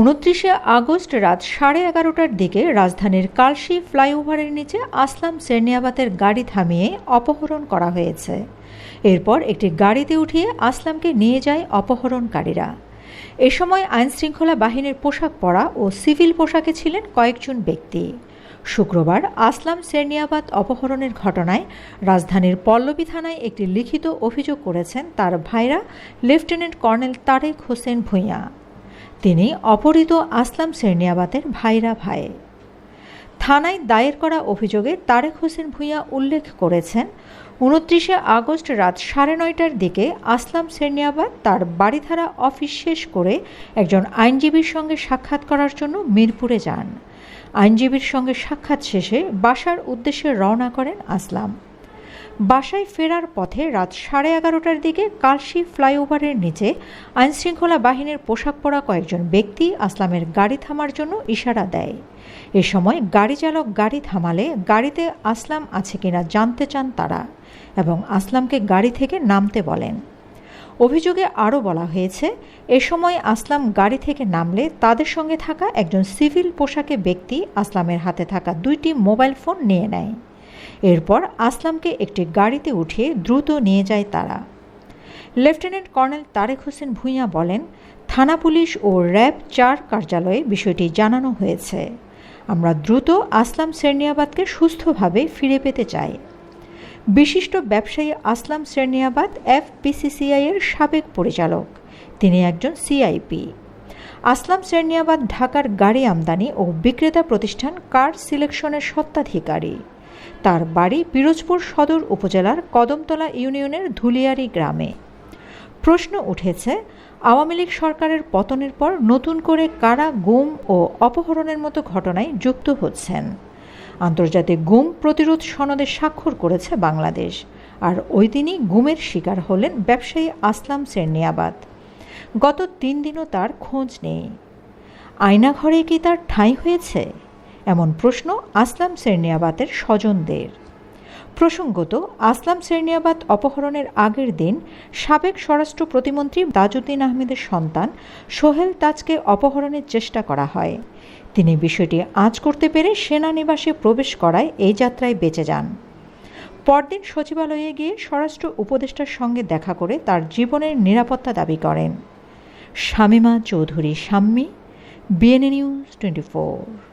উনত্রিশে আগস্ট রাত সাড়ে এগারোটার দিকে রাজধানীর কালশি ফ্লাইওভারের নিচে আসলাম সেরনিয়াবাতের গাড়ি থামিয়ে অপহরণ করা হয়েছে। এরপর একটি গাড়িতে উঠিয়ে আসলামকে নিয়ে যায় অপহরণকারীরা। এ সময় আইনশৃঙ্খলা বাহিনীর পোশাক পরা ও সিভিল পোশাকে ছিলেন কয়েকজন ব্যক্তি। শুক্রবার আসলাম সেরনিয়াবাদ অপহরণের ঘটনায় রাজধানীর পল্লবী থানায় একটি লিখিত অভিযোগ করেছেন তার ভাইরা লেফটেন্যান্ট কর্নেল তারেক হোসেন ভূঁইয়া। তিনি অপহৃত আসলাম সেরনিয়াবাতের ভাইরা ভাই। থানায় দায়ের করা অভিযোগে তারেক হোসেন ভূঁইয়া উল্লেখ করেছেন, উনত্রিশে আগস্ট রাত সাড়ে নয়টার দিকে আসলাম সেরনিয়াবাদ তার বাড়িধারা অফিস শেষ করে একজন আইনজীবীর সঙ্গে সাক্ষাৎ করার জন্য মিরপুরে যান। আইনজীবীর সঙ্গে সাক্ষাৎ শেষে বাসার উদ্দেশ্যে রওনা করেন আসলাম। বাসায় ফেরার পথে রাত সাড়ে এগারোটার দিকে কালশি ফ্লাইওভারের নিচে আইনশৃঙ্খলা বাহিনীর পোশাক পরা কয়েকজন ব্যক্তি আসলামের গাড়ি থামার জন্য ইশারা দেয়। এ সময় গাড়ি চালক গাড়ি থামালে গাড়িতে আসলাম আছে কিনা জানতে চান তারা এবং আসলামকে গাড়ি থেকে নামতে বলেন। অভিযোগে আরও বলা হয়েছে, এ সময় আসলাম গাড়ি থেকে নামলে তাদের সঙ্গে থাকা একজন সিভিল পোশাকে ব্যক্তি আসলামের হাতে থাকা দুইটি মোবাইল ফোন নিয়ে নেয়। এরপর আসলামকে একটি গাড়িতে উঠিয়ে দ্রুত নিয়ে যায় তারা। লেফটেন্যান্ট কর্নেল তারেক হোসেন ভূঁইয়া বলেন, থানা পুলিশ ও র্যাব চার কার্যালয়ে বিষয়টি জানানো হয়েছে। আমরা দ্রুত আসলাম সেরনিয়াবাদকে সুস্থভাবে ফিরে পেতে চাই। বিশিষ্ট ব্যবসায়ী আসলাম সেরনিয়াবাদ এফ এর সাবেক পরিচালক। তিনি একজন সিআইপি আসলাম সেরনিয়াবাদ ঢাকার গাড়ি আমদানি ও বিক্রেতা প্রতিষ্ঠান কার সিলেকশনের সত্ত্বাধিকারী তার বাড়ি পিরোজপুর সদর উপজেলার কদমতলা ইউনিয়নের ধুলিয়ারি গ্রামে। প্রশ্ন উঠেছে, আওয়ামী লীগ সরকারের পতনের পর নতুন করে কারা গুম ও অপহরণের মতো ঘটনায় যুক্ত হচ্ছেন? আন্তর্জাতিক গুম প্রতিরোধ সনদে স্বাক্ষর করেছে বাংলাদেশ, আর ওই দিনই গুমের শিকার হলেন ব্যবসায়ী আসলাম সেরনিয়াবাদ গত তিন দিনও তার খোঁজ নেই। আয়নাঘরে কি তার ঠাঁই হয়েছে? এমন প্রশ্ন আসলাম সেরনিয়াবাতের স্বজনদের। প্রসঙ্গত, আসলাম সেরনিয়াবাদ অপহরণের আগের দিন সাবেক স্বরাষ্ট্র প্রতিমন্ত্রী তাজউদ্দিন আহমেদের সন্তান সোহেল তাজকে অপহরণের চেষ্টা করা হয়। তিনি বিষয়টি আঁচ করতে পেরে সেনানিবাসে প্রবেশ করায় এই যাত্রায় বেঁচে যান। পরদিন সচিবালয়ে গিয়ে স্বরাষ্ট্র উপদেষ্টার সঙ্গে দেখা করে তার জীবনের নিরাপত্তা দাবি করেন। Shamima Chowdhury Shammi BNA news twenty four.